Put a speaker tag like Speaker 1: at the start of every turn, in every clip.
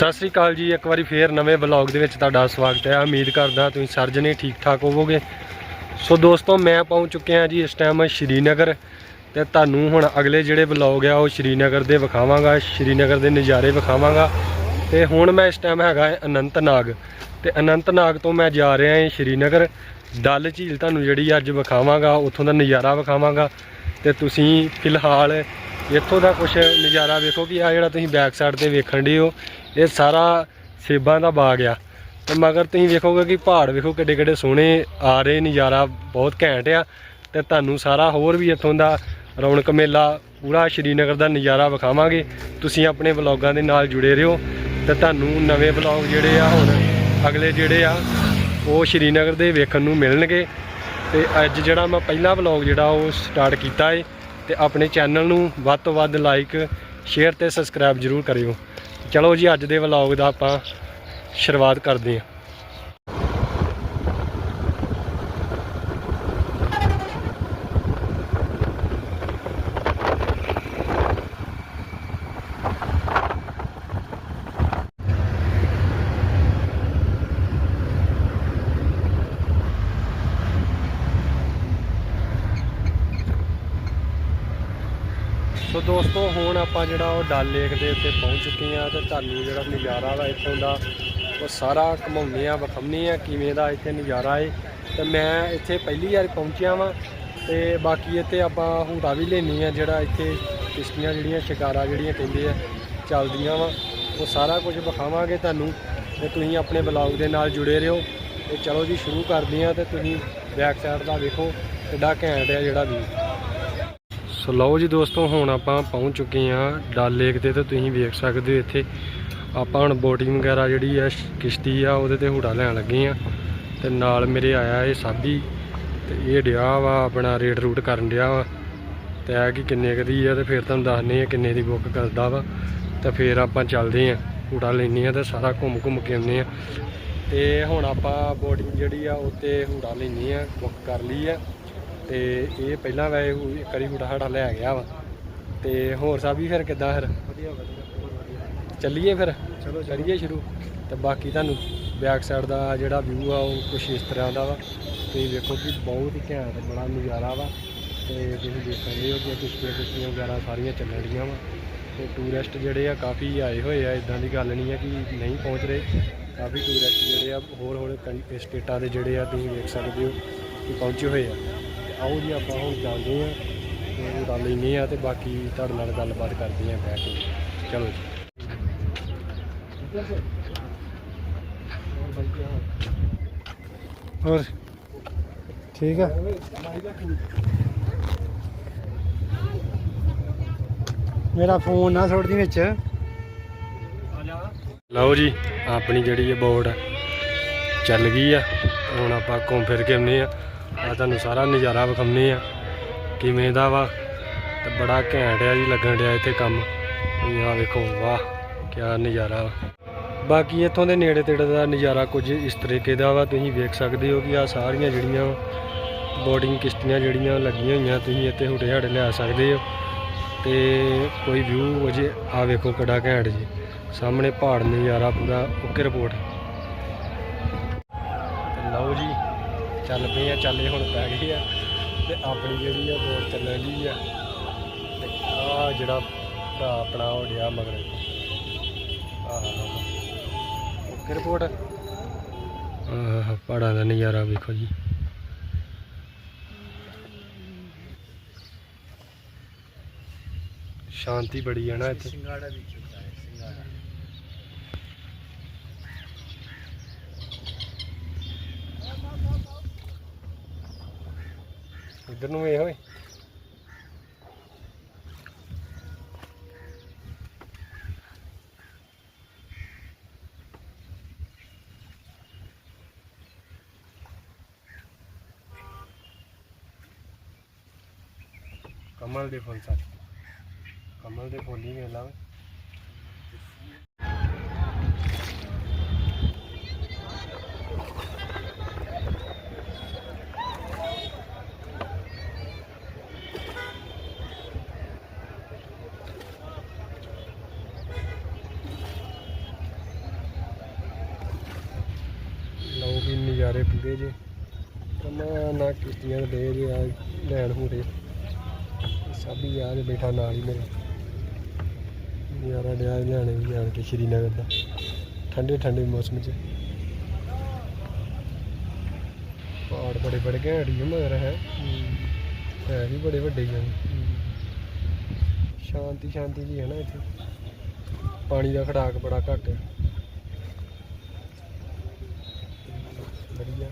Speaker 1: ਸਤਿ ਸ੍ਰੀ ਅਕਾਲ ਜੀ, ਇੱਕ ਵਾਰੀ ਫੇਰ ਨਵੇਂ ਵਲੌਗ ਦੇ ਵਿੱਚ ਤੁਹਾਡਾ ਸਵਾਗਤ ਹੈ। ਉਮੀਦ ਕਰਦਾ ਤੁਸੀਂ ਸਾਰੇ ਠੀਕ ਠਾਕ ਹੋਵੋਗੇ। ਸੋ ਦੋਸਤੋ, ਮੈਂ ਪਹੁੰਚ ਚੁੱਕਿਆ ਜੀ ਇਸ ਟਾਈਮ ਸ਼੍ਰੀਨਗਰ ਤੇ ਤੁਹਾਨੂੰ ਹੁਣ ਅਗਲੇ ਜਿਹੜੇ ਵਲੌਗ ਆ, ਉਹ ਸ਼੍ਰੀਨਗਰ ਦੇ ਵਿਖਾਵਾਂਗਾ, ਸ਼੍ਰੀਨਗਰ ਦੇ ਨਜ਼ਾਰੇ ਵਿਖਾਵਾਂਗਾ। ਤੇ ਹੁਣ ਮੈਂ ਇਸ ਟਾਈਮ ਹੈਗਾ ਹੈ ਅਨੰਤਨਾਗ। ਤੇ ਅਨੰਤਨਾਗ ਤੋਂ ਮੈਂ ਜਾ ਰਿਹਾ ਹਾਂ ਸ਼੍ਰੀਨਗਰ। ਡੱਲ ਝੀਲ ਤੁਹਾਨੂੰ ਜਿਹੜੀ ਅੱਜ ਵਿਖਾਵਾਂਗਾ, ਉੱਥੋਂ ਦਾ ਨਜ਼ਾਰਾ ਵਿਖਾਵਾਂਗਾ। ਤੇ ਤੁਸੀਂ ਫਿਲਹਾਲ ਇੱਥੋਂ ਦਾ ਕੁਝ ਨਜ਼ਾਰਾ ਵੇਖੋ ਕਿ ਆ ਜਿਹੜਾ ਤੁਸੀਂ ਬੈਕ ਸਾਈਡ ਤੇ ਵੇਖਣ ਦੇ ਹੋ ਇਹ ਸਾਰਾ ਸੇਬਾਂ ਦਾ ਬਾਗ ਆ। ਤੇ ਮਗਰ ਤੁਸੀਂ ਵੇਖੋਗੇ ਕਿ ਪਹਾੜ ਵੇਖੋ ਕਿੱਡੇ ਕਿੱਡੇ ਸੋਹਣੇ ਆ ਰਹੇ, ਨਜ਼ਾਰਾ ਬਹੁਤ ਘੈਂਟ ਆ। ਤੇ ਤੁਹਾਨੂੰ ਸਾਰਾ ਹੋਰ ਵੀ ਇੱਥੋਂ ਦਾ ਰੌਣਕ ਮੇਲਾ ਪੂਰਾ ਸ਼੍ਰੀਨਗਰ ਦਾ ਨਜ਼ਾਰਾ ਵਿਖਾਵਾਂਗੇ। ਤੁਸੀਂ ਆਪਣੇ ਵਲੌਗਾਂ ਦੇ ਨਾਲ ਜੁੜੇ ਰਹੋ। ਤੇ ਤੁਹਾਨੂੰ ਨਵੇਂ ਵਲੌਗ ਜਿਹੜੇ ਆ ਹੁਣ ਅਗਲੇ ਜਿਹੜੇ ਆ, ਉਹ ਸ਼੍ਰੀਨਗਰ ਦੇ ਵੇਖਣ ਨੂੰ ਮਿਲਣਗੇ। ਤੇ ਅੱਜ ਜਿਹੜਾ ਮੈਂ ਪਹਿਲਾ ਵਲੌਗ ਜਿਹੜਾ ਉਹ ਸਟਾਰਟ ਕੀਤਾ ਏ, ਤੇ ਆਪਣੇ ਚੈਨਲ ਨੂੰ ਵੱਧ ਤੋਂ ਵੱਧ ਲਾਈਕ, ਸ਼ੇਅਰ ਤੇ ਸਬਸਕ੍ਰਾਈਬ ਜਰੂਰ ਕਰਿਓ। ਚਲੋ ਜੀ ਅੱਜ ਦੇ ਵਲੌਗ ਦਾ ਆਪਾਂ ਸ਼ੁਰੂਆਤ ਕਰਦੇ ਹਾਂ। ਸੋ ਦੋਸਤੋ, ਹੁਣ ਆਪਾਂ ਜਿਹੜਾ ਉਹ ਡਲ ਲੇਕ ਦੇ ਉੱਤੇ ਪਹੁੰਚ ਚੁੱਕੇ ਆ ਤੇ ਤੁਹਾਨੂੰ ਜਿਹੜਾ ਨਜ਼ਾਰਾ ਵਾ ਇੱਥੋਂ ਦਾ, ਉਹ ਸਾਰਾ ਘਮਾਉਂਦੇ ਆ ਵਿਖਾਉਂਦੇ ਆ ਕਿਵੇਂ ਦਾ ਇੱਥੇ ਨਜ਼ਾਰਾ ਏ। ਤੇ ਮੈਂ ਇੱਥੇ ਪਹਿਲੀ ਵਾਰ ਪਹੁੰਚਿਆ ਵਾਂ ਤੇ ਬਾਕੀ ਇੱਥੇ ਆਪਾਂ ਹੂਟਾ ਵੀ ਲੈਣੀ ਆ ਜਿਹੜਾ ਇੱਥੇ ਕਿਸ਼ਤੀਆਂ ਜਿਹੜੀਆਂ, ਸ਼ਿਕਾਰਾ ਜਿਹੜੀਆਂ ਕਹਿੰਦੇ ਆ, ਚੱਲਦੀਆਂ ਵਾ। ਉਹ ਸਾਰਾ ਕੁਝ ਵਿਖਾਵਾਂਗੇ ਤੁਹਾਨੂੰ ਤੇ ਤੁਸੀਂ ਆਪਣੇ ਬਲੌਗ ਦੇ ਨਾਲ ਜੁੜੇ ਰਹੋ। ਤੇ ਚਲੋ ਜੀ, ਸ਼ੁਰੂ ਕਰਦੇ ਆ ਤੇ ਤੁਸੀਂ ਬੈਕ ਸਾਈਡ ਦਾ ਵੇਖੋ ਕਿੱਡਾ ਘੈਂਟ ਆ ਜਿਹੜਾ ਵੀ ਸੋ ਲਓ ਜੀ ਦੋਸਤੋ, ਹੁਣ ਆਪਾਂ ਪਹੁੰਚ ਚੁੱਕੇ ਆ ਡਲ ਲੇਕ ਤੇ ਤੇ ਤੁਸੀਂ ਵੇਖ ਸਕਦੇ ਹੋ ਇੱਥੇ ਆਪਾਂ ਹੁਣ ਬੋਟਿੰਗ ਵਗੈਰਾ ਜਿਹੜੀ ਆ ਕਿਸ਼ਤੀ ਆ, ਉਹਦੇ ਤੇ ਹੂੜਾ ਲੈਣ ਲੱਗੇ ਆ ਤੇ ਨਾਲ ਮੇਰੇ ਆਇਆ ਇਹ ਸਾਬੀ ਤੇ ਇਹ ਡਿਆ ਵਾ, ਆਪਣਾ ਰੇਟ ਰੂਟ ਕਰਨ ਡਿਆ ਵਾ। ਤੇ ਆ ਕਿ ਕਿੰਨੇ ਕਦੀ ਆ ਤੇ ਫਿਰ ਤੁਹਾਨੂੰ ਦੱਸਨੇ ਆ ਕਿੰਨੇ ਦੀ ਬੁੱਕ ਕਰਦਾ ਵਾ। ਤੇ ਫਿਰ ਆਪਾਂ ਚੱਲਦੇ ਆ ਹੂੜਾ ਲੈਣੇ ਆ ਤੇ ਸਾਰਾ ਘੁੰਮ ਘੁੰਮ ਕੇ ਆਉਂਦੇ ਆ ਤੇ ਹੁਣ ਆਪਾਂ ਬੋਟਿੰਗ ਜਿਹੜੀ ਆ ਉੱਤੇ ਹੂੜਾ ਲੈਣੇ ਆ ਬੁੱਕ ਕਰ ਲਈ ਆ। ਤੇ ਇਹ ਪਹਿਲਾਂ ਇੱਕ ਵਾਰੀ ਹੂੜਾ ਸਾਡਾ ਲੈ ਗਿਆ ਵਾ। ਤੇ ਹੋਰ ਸਭ ਵੀ ਫਿਰ ਕਿੱਦਾਂ ਫਿਰ?
Speaker 2: ਵਧੀਆ ਵਧੀਆ
Speaker 1: ਚੱਲੀਏ ਫਿਰ?
Speaker 2: ਚਲੋ
Speaker 1: ਕਰੀਏ ਸ਼ੁਰੂ। ਤੇ ਬਾਕੀ ਤੁਹਾਨੂੰ ਬੈਕ ਸਾਈਡ ਦਾ ਜਿਹੜਾ ਵਿਊ ਆ ਉਹ ਕੁਛ ਇਸ ਤਰ੍ਹਾਂ ਦਾ ਵਾ। ਤੁਸੀਂ ਵੇਖੋ ਕਿ ਬਹੁਤ ਹੀ ਘੈਂਟ ਬੜਾ ਨਜ਼ਾਰਾ ਵਾ। ਤੇ ਤੁਸੀਂ ਦੇਖ ਸਕਦੇ ਹੋ ਕਿ ਕਿਸ਼ਤੀਆਂ ਕਿਸ਼ਤੀਆਂ ਵਗੈਰਾ ਸਾਰੀਆਂ ਚੱਲਣ ਡੀਆਂ ਵਾ। ਤੇ ਟੂਰਿਸਟ ਜਿਹੜੇ ਆ ਕਾਫੀ ਆਏ ਹੋਏ ਆ। ਇਦਾਂ ਦੀ ਗੱਲ ਨਹੀਂ ਆ ਕਿ ਨਹੀਂ ਪਹੁੰਚ ਰਹੇ। ਕਾਫੀ ਟੂਰਿਸਟ ਜਿਹੜੇ ਆ ਹੋਰ ਹੋਰ ਸਟੇਟਾਂ ਦੇ ਜਿਹੜੇ ਆ ਤੁਸੀਂ ਵੇਖ ਸਕਦੇ ਹੋ ਕਿ ਪਹੁੰਚੇ ਹੋਏ ਆ। ਆਓ ਜੀ, ਆਪਾਂ ਹੁਣ ਚੱਲਦੇ ਆ ਤੇ ਗੱਲ ਲੈਂਦੇ ਆ ਤੇ ਬਾਕੀ ਤੁਹਾਡੇ ਨਾਲ ਗੱਲਬਾਤ ਕਰਦੇ ਹਾਂ ਬੈਠ ਕੇ। ਚਲੋ ਜੀ। ਹੋਰ? ਠੀਕ ਆ?
Speaker 2: ਮੇਰਾ ਫੋਨ ਨਾ ਛੋੜ ਵਿੱਚ।
Speaker 1: ਲਓ ਜੀ, ਆਪਣੀ ਜਿਹੜੀ ਇਹ ਬੋਰਡ ਚੱਲ ਗਈ ਆ। ਹੁਣ ਆਪਾਂ ਘੁੰਮ ਫਿਰ ਕੇ ਆਉਂਦੇ ਆ ਆ ਤੁਹਾਨੂੰ ਸਾਰਾ ਨਜ਼ਾਰਾ ਵਿਖਾਉਂਦੇ ਆ ਕਿਵੇਂ ਦਾ ਵਾ? ਤੇ ਬੜਾ ਘੈਂਟ ਆ ਜੀ, ਲੱਗਣ ਡਿਆ ਇੱਥੇ ਕੰਮ। ਤੁਸੀਂ ਆਹ ਵੇਖੋ, ਵਾਹ, ਕਿਆ ਨਜ਼ਾਰਾ ਵਾ। ਬਾਕੀ ਇੱਥੋਂ ਦੇ ਨੇੜੇ ਤੇੜੇ ਦਾ ਨਜ਼ਾਰਾ ਕੁਝ ਇਸ ਤਰੀਕੇ ਦਾ ਵਾ, ਤੁਸੀਂ ਵੇਖ ਸਕਦੇ ਹੋ ਕਿ ਆ ਸਾਰੀਆਂ ਜਿਹੜੀਆਂ ਬੋਰਡਿੰਗ ਕਿਸ਼ਤੀਆਂ ਜਿਹੜੀਆਂ ਲੱਗੀਆਂ ਹੋਈਆਂ, ਤੁਸੀਂ ਇੱਥੇ ਹੁਟੇ ਹਾੜੇ ਲਿਆ ਸਕਦੇ ਹੋ। ਤੇ ਕੋਈ ਵਿਊ ਅਜੇ ਆ ਵੇਖੋ ਕਿੱਡਾ ਘੈਂਟ ਜੀ। ਸਾਹਮਣੇ ਪਹਾੜ ਨਜ਼ਾਰਾ ਪੂਰਾ, ਓਕੇ ਰਿਪੋਰਟ ਲਓ ਜੀ ਚੱਲ ਪਏ ਆ ਚੱਲੇ ਹੁਣ ਪੈ ਗਏ ਆ ਤੇ ਆਪਣੀ ਜਿਹੜੀ ਆ ਬੋਟ ਚੱਲਣ ਦੀ ਆ ਤੇ ਆ ਜਿਹੜਾ ਭਰਾ ਆਪਣਾ ਹੋ ਗਿਆ ਮਗਰ। ਆਹ ਰਿਪੋਰਟ ਆਹ ਪਹਾੜਾਂ ਦਾ ਨਜ਼ਾਰਾ ਵੇਖੋ ਜੀ। ਸ਼ਾਂਤੀ ਬੜੀ ਹੈ ਨਾ ਇੱਥੇ
Speaker 2: ਸਿੰਗਾੜਾ ਵੀ ਚੁੱਕਾ ਹੈ ਸਿੰਗਾੜਾ
Speaker 1: ਇੱਧਰ ਨੂੰ ਵੇਖ ਓਏ। ਕਮਲ ਦੇ ਫੁੱਲ ਸੱਚ ਕਮਲ ਦੇ ਫੁੱਲ ਹੀ ਵੇਖ ਲਾ ਓਏ। ਪੂਰੇ ਜੇ। ਕਮਾ ਨਾ ਕਿਸ਼ਤੀਆਂ ਦੇ ਜੇ ਆ ਲੈਣ ਹੂਰੇ। ਸਾਬੀ ਆ ਜੇ ਬੈਠਾ ਨਾਲ ਹੀ ਮੇਰੇ। ਨਜ਼ਾਰਾ ਡਿਆ ਲਿਆਣੇ ਵੀ ਜਾਣ ਕੇ ਸ਼੍ਰੀਨਗਰ ਦਾ। ਠੰਡੇ ਠੰਡੇ ਮੌਸਮ 'ਚ। ਪਹਾੜ ਬੜੇ ਬੜੇ ਘੈਂਟ ਹੀ ਮਗਰ ਹੈ। ਹੈ ਵੀ ਬੜੇ ਵੱਡੇ ਹੀ ਸ਼ਾਂਤੀ ਸ਼ਾਂਤੀ ਜੀ ਹੈ ਨਾ ਇੱਥੇ। ਪਾਣੀ ਦਾ ਖੜਾਕ ਬੜਾ ਘੱਟ ਹੈ ਵਧੀਆ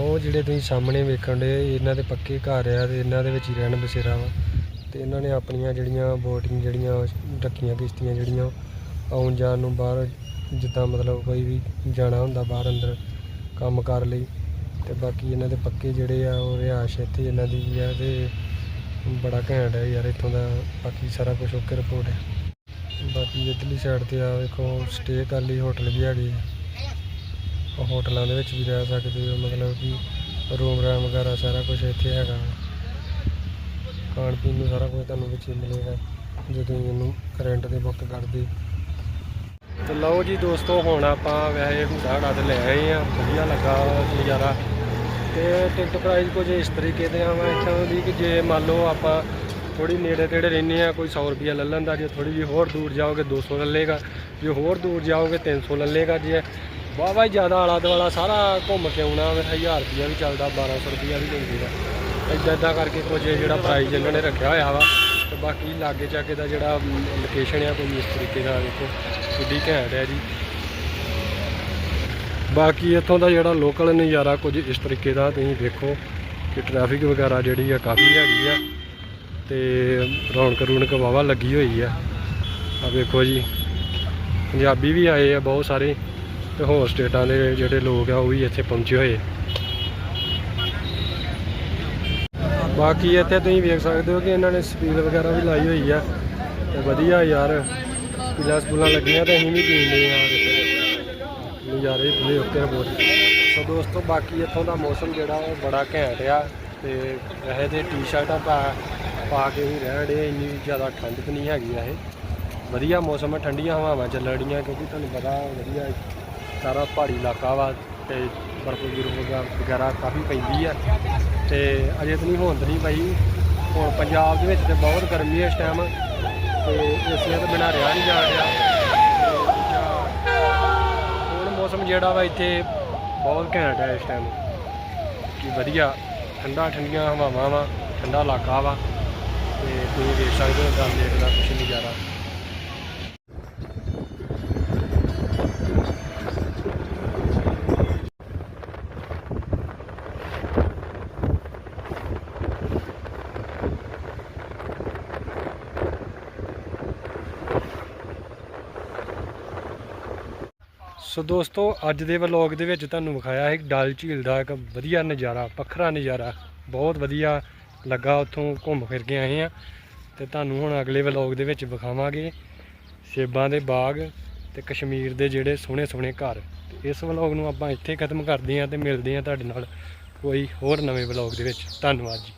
Speaker 1: ਉਹ ਜਿਹੜੇ ਤੁਸੀਂ ਸਾਹਮਣੇ ਵੇਖਣ ਦੇ, ਇਹਨਾਂ ਦੇ ਪੱਕੇ ਘਰ ਆ ਤੇ ਇਹਨਾਂ ਦੇ ਵਿੱਚ ਹੀ ਰਹਿਣ ਬਸੇਰਾ ਵਾ। ਤੇ ਇਹਨਾਂ ਨੇ ਆਪਣੀਆਂ ਜਿਹੜੀਆਂ ਬੋਟਿੰਗ ਜਿਹੜੀਆਂ ਰੱਖੀਆਂ ਕਿਸ਼ਤੀਆਂ ਜਿਹੜੀਆਂ, ਆਉਣ ਜਾਣ ਨੂੰ ਬਾਹਰ ਜਿੱਦਾਂ ਮਤਲਬ ਕੋਈ ਵੀ ਜਾਣਾ ਹੁੰਦਾ ਬਾਹਰ ਅੰਦਰ ਕੰਮ ਕਰ ਲਈ। ਤੇ ਬਾਕੀ ਇਹਨਾਂ ਦੇ ਪੱਕੇ ਜਿਹੜੇ ਆ, ਉਹ ਰਿਹਾਇਸ਼ ਇੱਥੇ ਇਹਨਾਂ ਦੀ ਵੀ ਆ ਤੇ ਬੜਾ ਘੈਂਟ ਹੈ ਯਾਰ ਇੱਥੋਂ ਦਾ। ਬਾਕੀ ਸਾਰਾ ਕੁਝ ਓਕੇ ਰਿਪੋਰਟ ਹੈ ਬਾਕੀ ਇੱਧਰਲੀ ਸਾਈਡ ਤੇ ਆ, ਵੇਖੋ ਸਟੇ ਕਰ ਲਈ ਹੋਟਲ ਵੀ ਹੈਗੇ ਆ। ਹੋਟਲਾਂ ਦੇ ਵਿੱਚ ਵੀ ਰਹਿ ਸਕਦੇ ਹੋ, ਮਤਲਬ ਕਿ ਰੂਮ ਰੈਮ ਵਗੈਰਾ ਸਾਰਾ ਕੁਝ ਇੱਥੇ ਹੈਗਾ। ਖਾਣ ਪੀਣ ਨੂੰ ਸਾਰਾ ਕੁਝ ਤੁਹਾਨੂੰ ਵਿੱਚ ਹੀ ਮਿਲੇਗਾ ਜੇ ਤੁਸੀਂ ਇਹਨੂੰ ਰੈਂਟ ਤੇ ਬੁੱਕ ਕਰਦੇ ਤੇ ਲਓ ਜੀ ਦੋਸਤੋ, ਹੁਣ ਆਪਾਂ ਵੈਸੇ ਹੁੜਾ ਹੜਾ ਤੇ ਲੈ ਆਏ ਆ ਵਧੀਆ ਲੱਗਾ ਨਜ਼ਾਰਾ ਤੇ ਟਿਕਟ ਪ੍ਰਾਈਸ ਕੁਝ ਇਸ ਤਰੀਕੇ ਦੇ ਆ ਆਵਾ ਇੱਥੋਂ ਦੀ ਕਿ ਜੇ ਮੰਨ ਲਓ ਆਪਾਂ ਥੋੜੀ ਨੇੜੇ ਤੇੜੇ ਰਹਿੰਦੇ ਆ ਕੋਈ 100 ਰੁਪਿਆ ਲੈ ਲੈਂਦਾ, ਜੇ ਥੋੜੀ ਜਿਹੀ ਹੋਰ ਦੂਰ ਜਾਓਗੇ 200 ਲੱਲੇਗਾ ਜੇ ਹੋਰ ਦੂਰ ਜਾਓਗੇ 300 ਲੱਲੇਗਾ ਜੇ ਵਾਹ ਵਾਹ ਜ਼ਿਆਦਾ ਆਲਾ ਦੁਆਲਾ ਸਾਰਾ ਘੁੰਮ ਕੇ ਆਉਣਾ ਫਿਰ 1000 ਰੁਪਿਆ ਵੀ ਚੱਲਦਾ 1200 ਰੁਪਿਆ ਵੀ ਚੱਲਦਾ ਇਦਾਂ ਇਦਾਂ ਕਰਕੇ ਕੁਝ ਜਿਹੜਾ ਪ੍ਰਾਈਸ ਇਹਨਾਂ ਨੇ ਰੱਖਿਆ ਹੋਇਆ ਵਾ, ਤੇ ਬਾਕੀ ਲਾਗੇ ਚਾਗੇ ਦਾ ਜਿਹੜਾ ਲੋਕੇਸ਼ਨ ਆ, ਕੋਈ ਇਸ ਤਰੀਕੇ ਦਾ ਦੇਖੋ ਕਿੱਡੀ ਘੈਂਟ ਹੈ ਜੀ। ਬਾਕੀ ਇੱਥੋਂ ਦਾ ਜਿਹੜਾ ਲੋਕਲ ਨਜ਼ਾਰਾ ਕੁਝ ਇਸ ਤਰੀਕੇ ਦਾ, ਤੁਸੀਂ ਦੇਖੋ ਕਿ ਟ੍ਰੈਫਿਕ ਵਗੈਰਾ ਜਿਹੜੀ ਆ, ਕਾਫੀ ਹੈਗੀ ਆ, ਤੇ ਰੌਣਕ ਰੌਣਕ ਵਾਵਾ ਲੱਗੀ ਹੋਈ ਆ। ਆ ਵੇਖੋ ਜੀ, ਪੰਜਾਬੀ ਵੀ ਆਏ ਆ ਬਹੁਤ ਸਾਰੇ। ਤੇ ਹੋਰ ਸਟੇਟਾਂ ਦੇ ਜਿਹੜੇ ਲੋਕ ਆ ਉਹ ਵੀ ਇੱਥੇ ਪਹੁੰਚੇ ਹੋਏ। ਬਾਕੀ ਇੱਥੇ ਤੁਸੀਂ ਵੇਖ ਸਕਦੇ ਹੋ ਕਿ ਇਹਨਾਂ ਨੇ ਸਪੀਲ ਵਗੈਰਾ ਵੀ ਲਾਈ ਹੋਈ ਆ। ਤੇ ਵਧੀਆ ਯਾਰ ਸਪੀਲਾਂ ਸਪੂਲਾਂ ਲੱਗੀਆਂ ਤੇ ਅਸੀਂ ਵੀ ਪੀਂਦੇ ਆ ਦੇਖੋ ਨਜ਼ਾਰੇ ਪੂਰੇ ਓਕੇ ਰਿਪੋਰਟ ਸੋ ਦੋਸਤੋ, ਬਾਕੀ ਇੱਥੋਂ ਦਾ ਮੌਸਮ ਜਿਹੜਾ ਉਹ ਬੜਾ ਘੈਂਟ ਆ ਤੇ ਵੈਸੇ ਤੇ ਟੀ-ਸ਼ਰਟਾਂ ਪਾ ਪਾ ਕੇ ਵੀ ਰਹਿਣ ਡੇ ਇੰਨੀ ਜ਼ਿਆਦਾ ਠੰਡ ਤੇ ਨਹੀਂ ਹੈਗੀ ਆ ਇਹ ਵਧੀਆ ਮੌਸਮ ਹੈ ਠੰਡੀਆਂ ਹਵਾਵਾਂ ਚੱਲਣੀਆਂ ਕਿਉਂਕਿ ਤੁਹਾਨੂੰ ਪਤਾ ਵਧੀਆ ਸਾਰਾ ਪਹਾੜੀ ਇਲਾਕਾ ਵਾ ਤੇ ਬਰਫ਼ ਬੁਰਫ਼ ਵਗੈਰਾ ਕਾਫੀ ਪੈਂਦੀ ਆ। ਤੇ ਅਜੇ ਤਾਂ ਨਹੀਂ ਹੋਂਦ ਨਹੀਂ ਪਈ। ਹੁਣ ਪੰਜਾਬ ਦੇ ਵਿੱਚ ਤੇ ਬਹੁਤ ਗਰਮੀ ਹੈ ਇਸ ਟਾਈਮ ਤੇ ਏਸੀਆਂ ਤੋਂ ਬਿਨਾਂ ਰਿਹਾ ਨਹੀਂ ਜਾ ਰਿਹਾ ਹੁਣ ਮੌਸਮ ਜਿਹੜਾ ਵਾ ਇੱਥੇ ਬਹੁਤ ਘੈਂਟ ਹੈ ਇਸ ਟਾਈਮ ਕਿ ਵਧੀਆ। ਠੰਡਾ ਠੰਡੀਆਂ ਹਵਾਵਾਂ ਵਾ। ਠੰਡਾ ਇਲਾਕਾ ਵਾ। ਤੇ ਤੁਸੀਂ ਦੇਖ ਸਕਦੇ ਹੋ ਦਲ ਲੇਕ ਦਾ ਕੁਛ ਨਜ਼ਾਰਾ। ਸੋ ਦੋਸਤੋ, ਅੱਜ ਦੇ ਵਲੌਗ ਦੇ ਵਿੱਚ ਤੁਹਾਨੂੰ ਵਿਖਾਇਆ ਹੈ ਡਲ ਝੀਲ ਦਾ ਇੱਕ ਵਧੀਆ ਨਜ਼ਾਰਾ, ਵੱਖਰਾ ਨਜ਼ਾਰਾ। ਬਹੁਤ ਵਧੀਆ ਲੱਗਾ ਉੱਥੋਂ ਘੁੰਮ ਫਿਰ ਕੇ ਆਏ ਆ ਤੇ ਤੁਹਾਨੂੰ ਹੁਣ ਅਗਲੇ ਵਲੌਗ ਦੇ ਵਿੱਚ ਵਿਖਾਵਾਂਗੇ ਸੇਬਾਂ ਦੇ ਬਾਗ ਤੇ ਕਸ਼ਮੀਰ ਦੇ ਜਿਹੜੇ ਸੋਹਣੇ ਸੋਹਣੇ ਘਰ। ਇਸ ਵਲੌਗ ਨੂੰ ਆਪਾਂ ਇੱਥੇ ਖਤਮ ਕਰਦੇ ਹਾਂ ਤੇ ਮਿਲਦੇ ਹਾਂ ਤੁਹਾਡੇ ਨਾਲ ਕੋਈ ਹੋਰ ਨਵੇਂ ਵਲੌਗ ਦੇ ਵਿੱਚ। ਧੰਨਵਾਦ ਜੀ।